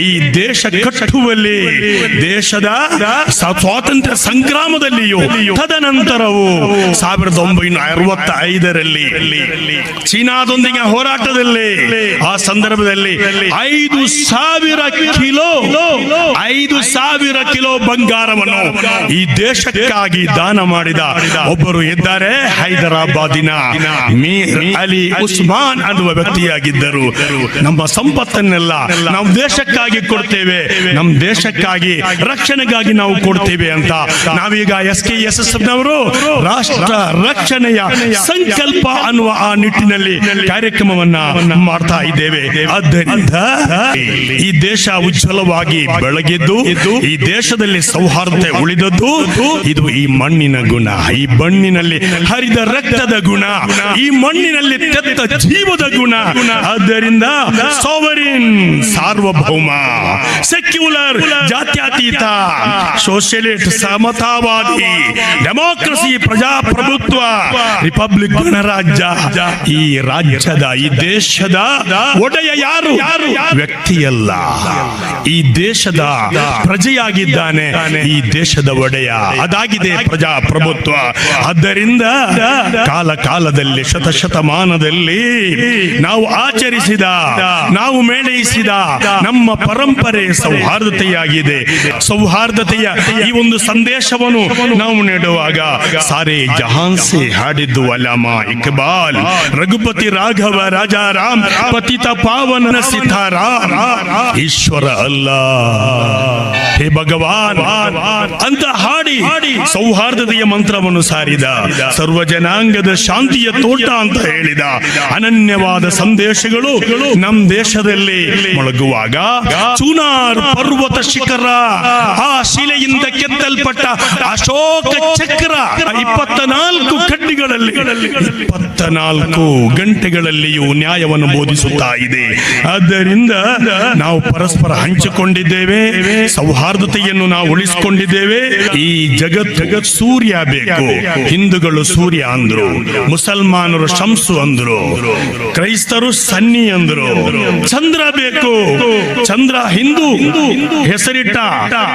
A: ಈ ದೇಶ ಕಟ್ಟುವಲ್ಲಿ ದೇಶದ ಸ್ವಾತಂತ್ರ್ಯ ಸಂಗ್ರಾಮದಲ್ಲಿಯೂ ತದನಂತರವು ಸಾವಿರದ ಒಂಬೈನೂರ ಅರವತ್ತ ಐದರಲ್ಲಿ ಚೀನಾದೊಂದಿಗೆ ಹೋರಾಟದಲ್ಲಿ ಆ ಸಂದರ್ಭದಲ್ಲಿ ಐದು ಸಾವಿರ ಕಿಲೋ ಐದು ಸಾವಿರ ಕಿಲೋ ಬಂಗಾರವನ್ನು ಈ ದೇಶಕ್ಕಾಗಿ ದಾನ ಮಾಡಿದ ಒಬ್ಬರು ಇದ್ದಾರೆ ಹೈದರಾಬಾದಿನ. ಮೀರ್ ಅಲಿ ಉಸ್ಮಾನ್ ಅನ್ನುವ ವ್ಯಕ್ತಿಯಾಗಿದ್ದರು. ನಮ್ಮ ಸಂಪತ್ತನ್ನೆಲ್ಲ ನಾವು ದೇಶಕ್ಕಾಗಿ ಕೊಡ್ತೇವೆ. ನಮ್ಮ ದೇಶಕ್ಕಾಗಿ ರಕ್ಷಣೆಗಾಗಿ ನಾವು ಕೊಡ್ತೇವೆ ಅಂತ ನಾವೀಗ ಎಸ್ ಕೆ ಎಸ್ ಎಸ್ ನವರು ರಾಷ್ಟ್ರ ರಕ್ಷಣೆಯ ಸಂಕಲ್ಪ ಅನ್ನುವ ಆ ನಿಟ್ಟಿನಲ್ಲಿ ಕಾರ್ಯಕ್ರಮವನ್ನ ಮಾಡ್ತಾ ಇದ್ದೇವೆ. ಆದ್ದರಿಂದ ಈ ದೇಶ ಉಜ್ವಲವಾಗಿ ಬೆಳಗಿದ್ದು ಈ ದೇಶದಲ್ಲಿ ಸೌಹಾರ್ದತೆ ಉಳಿದದ್ದು ಇದು ಈ ಮಣ್ಣಿನ ಗುಣ. ಈ ಮಣ್ಣಿನಲ್ಲಿ ಹರಿದ ರಕ್ತದ ಗುಣ. ಈ ಮಣ್ಣಿನಲ್ಲಿ ತೆತ್ತ ಜೀವದ ಗುಣ. ಆದ್ದರಿಂದ ಸೋವರಿನ್ ಸಾರ್ವಭೌಮ ಸೆಕ್ಯುಲರ್ ಜಾತ್ಯತೀತ ಸೋಷಿಯಲಿಸ್ಟ್ ಸಮತಾವಾದಿ ಡೆಮೋಕ್ರಸಿ ಪ್ರಜಾಪ್ರಭುತ್ವ ರಿಪಬ್ಲಿಕ್ ಗಣರಾಜ್ಯ. ಈ ರಾಜ್ಯದ ಈ ದೇಶದ ಒಡೆಯ ಯಾರು? ವ್ಯಕ್ತಿಯಲ್ಲ. ಈ ದೇಶದ ಪ್ರಜೆಯಾಗಿದ್ದಾನೆ. ಈ ದೇಶದ ಒಡೆಯ. ಅದಾಗಿದೆ ಪ್ರಜಾಪ್ರಭುತ್ವ ಆದ್ದರಿಂದ ಕಾಲ ಕಾಲದಲ್ಲಿ ಶತಶತಮಾನದಲ್ಲಿ ನಾವು ಆಚರಿಸಿದ, ನಾವು ಮೇಳೈಸಿದ ನಮ್ಮ ಪರಂಪರೆ ಸೌಹಾರ್ದತೆಯಾಗಿದೆ. ಸೌಹಾರ್ದತೆಯ ಈ ಒಂದು ಸಂದೇಶವನ್ನು ನಾವು ನೀಡುವಾಗ ಸಾರೆ ಜಹಾನ್ಸೆ ಹಾಡಿದ್ದು ಅಲಾಮ ಇಕ್ಬಾಲ್. ರಘುಪತಿ ರಾಘವ, ರಾಜಾರಾಮ್, ಪತಿತ ಪಾವನ, ಸಿತಾರಾಮ್. ಈಶ್ವರ ಅಲ್ಲ. ಹೇ ಭಗವಾನ್, ಅಂತ ಹಾಡಿ ಸೌಹಾರ್ದತೆಯ ಮಂತ್ರವನ್ನು ಸಾರಿದ ಸರ್ವ ಜನಾಂಗದ ಶಾಂತಿಯ ತೋಟ ಅಂತ ಹೇಳಿದ ಅನನ್ಯವಾದ ಸಂದೇಶಗಳು ನಮ್ ದೇಶದಲ್ಲಿ ಮೊಳಗುವಾಗ ಚುನಾರ್ ಪರ್ವತ ಶಿಖರ, ಆ ಶಿಲೆಯಿಂದ ಕೆತ್ತಲ್ಪಟ್ಟ ಅಶೋಕ ಚಕ್ರ ಇಪ್ಪತ್ತ ನಾಲ್ಕು ಕಡ್ಡಿಗಳಲ್ಲಿ ಇಪ್ಪತ್ತ ನಾಲ್ಕು ಗಂಟೆಗಳಲ್ಲಿಯೂ ನ್ಯಾಯವನ್ನು ಬೋಧಿಸುತ್ತಾ ಇದೆ. ಆದ್ದರಿಂದ ನಾವು ಪರಸ್ಪರ ಹಂಚಿಕೊಂಡಿದ್ದೇವೆ ಸೌಹಾರ್ದತೆಯನ್ನು ನಾವು ಉಳಿಸಿಕೊಂಡಿದ್ದೇವೆ. ಈ ಜಗತ್ ಜಗತ್ ಸೂರ್ಯ ಬೇಕು. ಹಿಂದೂಗಳು ಸೂರ್ಯ ಅಂದ್ರು. ಮುಸಲ್ಮಾನರು ಶಂಸು ಅಂದ್ರು. ಕ್ರೈಸ್ತರು ಸನ್ನಿ ಅಂದ್ರು. ಚಂದ್ರ ಬೇಕು. ಚಂದ್ರ ಹಿಂದೂ. ಹೆಸರಿಟ್ಟ.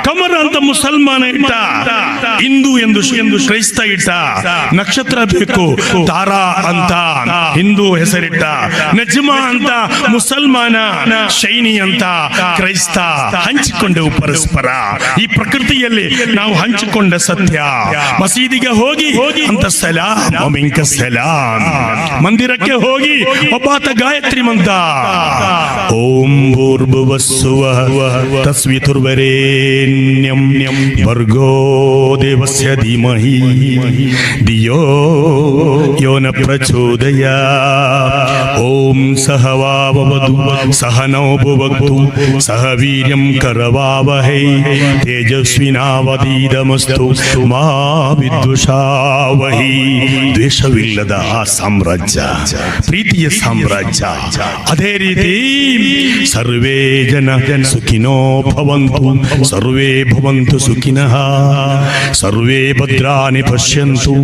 A: ಕಮರ ಅಂತ ಮುಸಲ್ಮಾನ ಇಟ್ಟ. ಹಿಂದೂ ಎಂದು ಎಂದು ಕ್ರೈಸ್ತ ಇಟ್ಟ. ನಕ್ಷತ್ರ ಬೇಕು. ತಾರಾ ಅಂತ ಹಿಂದೂ ಹೆಸರಿಟ್ಟ. ನಜ್ಮಾ ಅಂತ ಮುಸಲ್ಮಾನ. ಶೈನಿ ಅಂತ ಕ್ರೈಸ್ತ. ಹಂಚಿಕೊಂಡೆವು ಪರಸ್ಪರ. ಈ ಪ್ರಕೃತಿಯಲ್ಲಿ ನಾವು ಹಂಚಿಕೊಂಡ ಸತ್ಯ. ಮಸೀದಿಗೆ ಹೋಗಿ ಹೋಗಿ ಅಂತ ಸಲಾಂ ಸಲಾಮ್. ಸಲಾಂ ಮಂದಿರಕ್ಕೆ ಹೋಗಿ ಒಬ್ಬಾತ ಗಾಯತ್ರಿ ಮಂತ ಓಂ ಭೂರ್ಭುವಸ್ಸುವ ತಸ್ವಿತುರ್ವರೇಣ್ಯಂ ಭರ್ಗೋ ದೇವಸ್ಯ ಧೀಮಹಿ ಧಿಯೋ ಯೋನ ಪ್ರಚೋದಯ. ಓಂ ಸಹ ವಾವವದು ಸಹ ನೋ ಭುವಕ್ತು, ಸಹ ವೀರ್ಯಂ ಕರವಾವಹೈ ತೇಜಸ್ವಿನಾವಧೀದಮಸ್ತು ಮಾ ವಿದ್ಯುಷಾವಹಿ ದ್ವೇಷವಿಲ್ಲದ ಆ ಸಾಮ್ರಾಜ್ಯ ಪ್ರೀತಿಯ ಸಾಮ್ರಾಜ್ಯ ಅದೇ ರೀತಿ ಸರ್ವೇ ಜನ ಸುಖಿನೋ ಭವಂತು ಸರ್ವೇ ಭವಂತು ಸುಖಿನಃ ಸರ್ವೇ ಭದ್ರಾನಿ ಪಶ್ಯಂತು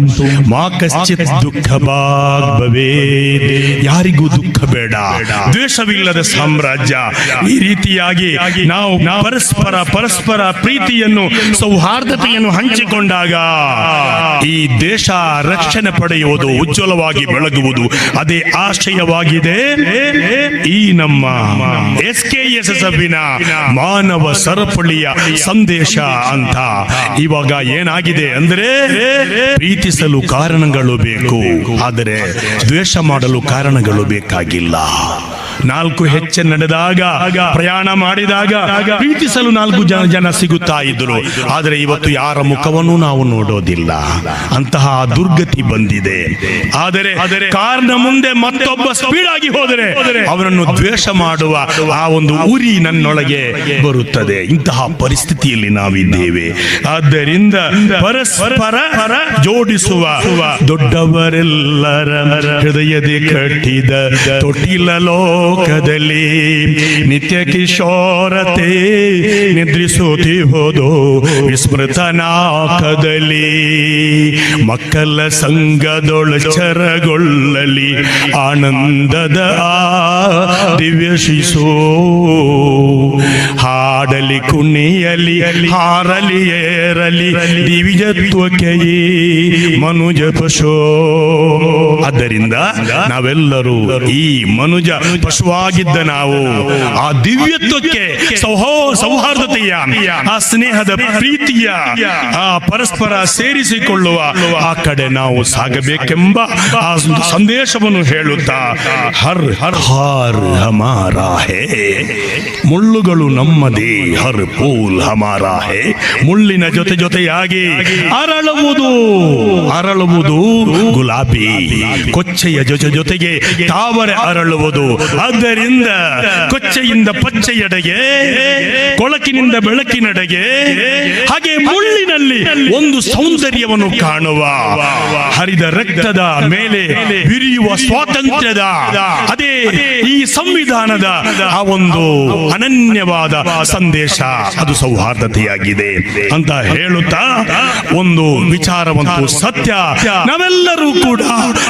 A: ಮಾ ಕಶ್ಚಿತ್ ದುಃಖ ಭಾಗ್ ಭವೇತ್ ಯಾರಿಗೂ ದುಃಖ ಬೇಡ ದ್ವೇಷವಿಲ್ಲದ ಸಾಮ್ರಾಜ್ಯ ಈ ರೀತಿಯಾಗಿ ನಾವು ಪರಸ್ಪರ ಪರಸ್ಪರ ಪ್ರೀತಿಯನ್ನು, ಸೌಹಾರ್ದತೆಯನ್ನು ಹಂಚಿಕೊಂಡಾಗ ಈ ದೇಶ ರಕ್ಷಣೆ ಪಡೆಯುವುದು, ಉಜ್ವಲವಾಗಿ ಬೆಳಗುವುದು. ಅದೇ ಆಶಯವಾಗಿದೆ ಈ ನಮ್ಮ ಎಸ್ ಕೆ ಎಸ್ ಮಾನವ ಸರಪಳಿಯ ಸಂದೇಶ ಅಂತ. ಇವಾಗ ಏನಾಗಿದೆ ಅಂದ್ರೆ ಪ್ರೀತಿಸಲು ಕಾರಣಗಳು ಬೇಕು, ಆದರೆ ದ್ವೇಷ ಮಾಡಲು ಕಾರಣಗಳು ಬೇಕಾಗಿಲ್ಲ. ನಾಲ್ಕು ಹೆಚ್ಚೆ ನಡೆದಾಗ, ಪ್ರಯಾಣ ಮಾಡಿದಾಗ, ಪ್ರೀತಿಸಲು ನಾಲ್ಕು ಜನ ಜನ ಸಿಗುತ್ತಾ ಇದ್ರು. ಆದರೆ ಇವತ್ತು ಯಾರ ಮುಖವನ್ನು ನಾವು ನೋಡೋದಿಲ್ಲ. ಅಂತಹ ದುರ್ಗತಿ ಬಂದಿದೆ. ಆದರೆ ಕಾರ್ನ ಮುಂದೆ ಮತ್ತೊಬ್ಬ ಸ್ಪೀಡ್ ಆಗಿ ಹೋದರೆ ಅವನನ್ನು ದ್ವೇಷ ಮಾಡುವ ಆ ಒಂದು ಉರಿ ನನ್ನೊಳಗೆ ಬರುತ್ತದೆ. ಇಂತಹ ಪರಿಸ್ಥಿತಿಯಲ್ಲಿ ನಾವಿದ್ದೇವೆ. ಆದ್ದರಿಂದ ಪರಸ್ಪರ ಜೋಡಿಸುವ ದೊಡ್ಡವರೆಲ್ಲರ ಹೃದಯದಿ ಕಟ್ಟಿದ ತೊಟ್ಟಿಲ ಲೋಕದಲ್ಲಿ ನಿತ್ಯ ಕಿಶೋರತೆ ನಿದ್ರಿಸುತ್ತಿ ಹೋದು ವಿಸ್ಮೃತ ನಾಕದಲ್ಲಿ ಮಕ್ಕಳ ಸಂಘದೊಳ ಚರಗೊಳ್ಳಲಿ ಆನಂದದ ದಿವ್ಯ ಶಿಶು. ಹಾಡಲಿ, ಕುಣಿಯಲಿ, ಹಾರಲಿ, ಏರಲಿ ದಿವಿಜತ್ವಕ್ಕೆ ಮನುಜ ಪಶು. ಆದ್ದರಿಂದ ನಾವೆಲ್ಲರೂ ಈ ಮನುಜ ಪಶುವಾಗಿದ್ದ ನಾವು. ಆ ದಿವ್ಯತ್ವಕ್ಕೆ, ಸೌಹೋ, ಸೌಹಾರ್ದತೆಯ, ಆ ಸ್ನೇಹದ ಪ್ರೀತಿಯ, ಆ ಪರಸ್ಪರ ಸೇರಿಸಿಕೊಳ್ಳುವ ಆ ಕಡೆ ನಾವು ಸಾಗಬೇಕೆಂಬ ಆ ಸಂದೇಶವನ್ನು ಹೇಳುತ್ತಾ, ಹರ್ ಹರ್, ಹಾರ್ ಹಮಾರಾ ಹೇ ಮುಳ್ಳುಗಳು ನಮ್ಮದೇ, ಹರ್, ಪೂಲ್ ಹಮಾರಾ ಹೇ ಮುಳ್ಳಿನ ಜೊತೆ ಜೊತೆಯಾಗಿ ಅರಳುವುದು ಅರಳುವುದು ಗುಲಾಬಿ. ಕೊಚ್ಚೆಯ ಜೊತೆ ಜೊತೆಗೆ ತಾವರೆ ಅರಳುವುದು ಆದ್ದರಿಂದ ಕೊಚ್ಚೆಯಿಂದ ಪಚ್ಚೆಯಡೆಗೆ, ಕೊಳಕಿನಿಂದ ಬೆಳಕಿನಡೆಗೆ, ಹಾಗೆ ಮುಳ್ಳಿನಲ್ಲಿ ಒಂದು ಸೌಂದರ್ಯವನ್ನು ಕಾಣುವ, ಹರಿದ ರಕ್ತದ ಮೇಲೆ ಬಿರಿಯುವ ಸ್ವಾತಂತ್ರ್ಯದ, ಅದೇ ಈ ಸಂವಿಧಾನದ ಆ ಒಂದು ಅನನ್ಯವಾದ ಸಂದೇಶ. ಅದು ಸೌಹಾರ್ದತೆಯಾಗಿದೆ ಅಂತ ಹೇಳುತ್ತಾ ಒಂದು ವಿಚಾರವಂತೂ ಸತ್ಯ. ನಾವೆಲ್ಲರೂ ಕೂಡ,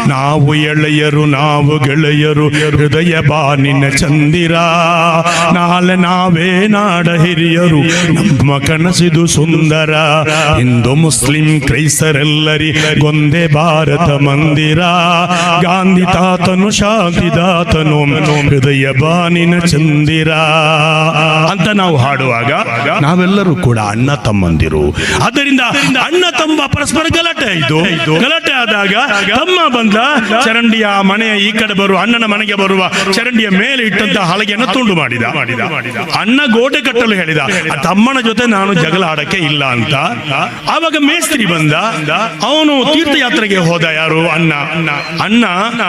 A: ನಾವು ಎಳೆಯರು, ನಾವು ಗೆಳೆಯರು, ಹೃದಯ ಬಾ ಬಾನಿನ ಚಂದಿರ, ನಾಳೆ ನಾವೇ ನಾಡ ಹಿರಿಯರು. ನಮ್ಮ ಕನಸಿದು ಸುಂದರ, ಹಿಂದೂ ಮುಸ್ಲಿಂ ಕ್ರೈಸ್ತರೆಲ್ಲರಿ ಗೊಂದೆ ಭಾರತ ಮಂದಿರ. ಗಾಂಧಿ ತಾತನು ಶಾಂತಿದಾತನು ಹೃದಯ ಬಾನಿನ ಚಂದಿರ. ಅಂತ ನಾವು ಹಾಡುವಾಗ ನಾವೆಲ್ಲರೂ ಕೂಡ ಅಣ್ಣ ತಮ್ಮಂದಿರು. ಅದರಿಂದ ಅಣ್ಣ ತಮ್ಮ ಪರಸ್ಪರ ಗಲಾಟೆ ಆಯ್ತು. ಗಲಾಟೆ ಆದಾಗ ತಮ್ಮ ಬಂದ ಚರಂಡಿಯ ಮನೆಯ ಈ ಕಡೆ ಬರುವ ಅಣ್ಣನ ಮನೆಗೆ ಬರುವ ಚರಂಡಿಯ ಮೇಲೆ ಇಟ್ಟಂತ ಹಲಗೆಯನ್ನು ತುಂಡು ಮಾಡಿದ. ಅಣ್ಣ ಗೋಡೆ ಕಟ್ಟಲು ಹೇಳಿದ. ತಮ್ಮನ ಜೊತೆ ನಾನು ಜಗಳ ಆಡಕ್ಕೆ ಇಲ್ಲ ಅಂತ. ಅವಾಗ ಮೇಸ್ತ್ರಿ ಬಂದ. ಅವನು ತೀರ್ಥಯಾತ್ರೆಗೆ ಹೋದ ಯಾರು? ಅಣ್ಣ. ಅಣ್ಣ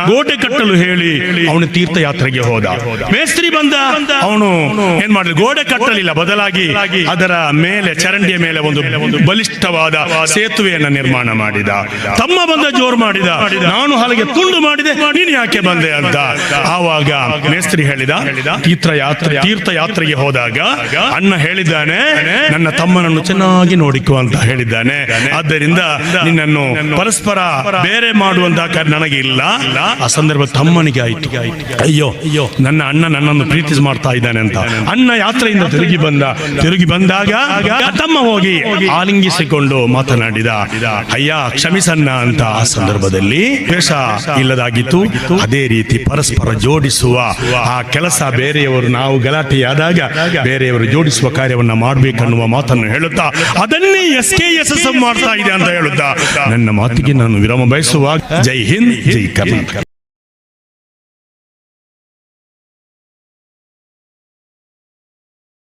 A: ಗೋಟೆ ಕಟ್ಟಲು ಹೇಳಿ ಅವನು ತೀರ್ಥಯಾತ್ರೆಗೆ ಹೋದ. ಮೇಸ್ತ್ರಿ ಬಂದ. ಅವನು ಏನ್ ಮಾಡಿದ? ಗೋಡೆ ಕಟ್ಟಲಿಲ್ಲ. ಬದಲಾಗಿ ಅದರ ಮೇಲೆ, ಚರಂಡಿಯ ಮೇಲೆ ಒಂದು ಬಲಿಷ್ಠವಾದ ಸೇತುವೆಯನ್ನು ನಿರ್ಮಾಣ ಮಾಡಿದ. ತಮ್ಮ ಬಂದ ಜೋರು ಮಾಡಿದ. ನಾನು ಹಲಗೆ ತುಂಡು ಮಾಡಿದೆ. ನೀನು ಯಾಕೆ ಬಂದೆ ಅಂತ. ಆವಾಗ ಮೇಸ್ತ್ರಿ ಹೇಳಿದ ತೀರ್ಥಯಾತ್ರೆ ತೀರ್ಥಯಾತ್ರೆಗೆ ಹೋದಾಗ ಅಣ್ಣ ಹೇಳಿದ್ದಾನೆ ನನ್ನ ತಮ್ಮನನ್ನು ಚೆನ್ನಾಗಿ ನೋಡಿಕೊ ಅಂತ ಹೇಳಿದ್ದಾನೆ. ಆದ್ದರಿಂದ ನಿನ್ನನ್ನು ಪರಸ್ಪರ ಬೇರೆ ಮಾಡುವಂತಹ ಕಾರ್ಯ ನನಗೆ ಇಲ್ಲ. ಆ ಸಂದರ್ಭ ತಮ್ಮನಿಗೆ ಆಯ್ತು. ಅಯ್ಯೋ ಅಯ್ಯೋ. ನನ್ನ ಅಣ್ಣ ನನ್ನನ್ನು ಪ್ರೀತಿ ಮಾಡ್ತಾ ಇದ್ದಾನೆ ಅಂತ. ಅಣ್ಣ ಯಾತ್ರೆಯಿಂದ ತಿರುಗಿ ಬಂದ ತಿರುಗಿ ಬಂದಾಗ ತಮ್ಮ ಹೋಗಿ ಆಲಿಂಗಿಸಿಕೊಂಡು ಮಾತನಾಡಿದ ಅಯ್ಯ ಕ್ಷಮಿಸಣ್ಣ ಅಂತ ಆ ಸಂದರ್ಭದಲ್ಲಿ ವೇಷ ಇಲ್ಲದಾಗಿತ್ತು. ಅದೇ ರೀತಿ ಪರಸ್ಪರ ಜೋಡಿಸುವ ಆ ಕೆಲಸ ಬೇರೆಯವರು ನಾವು ಗಲಾಟೆಯಾದಾಗ ಬೇರೆಯವರು ಜೋಡಿಸುವ ಕಾರ್ಯವನ್ನು ಮಾಡಬೇಕನ್ನುವ ಮಾತನ್ನು ಹೇಳುತ್ತಾ, ಅದನ್ನೇ ಎಸ್ ಕೆ ಎಸ್ ಎಸ್ ಮಾಡ್ತಾ ಇದೆ ಅಂತ ಹೇಳುತ್ತಾ, ನನ್ನ ಮಾತಿಗೆ ನಾನು ವಿರಾಮ ಬಯಸುವಾಗ ಜೈ ಹಿಂದ್, ಜೈ ಕರ್ನಾಟಕ.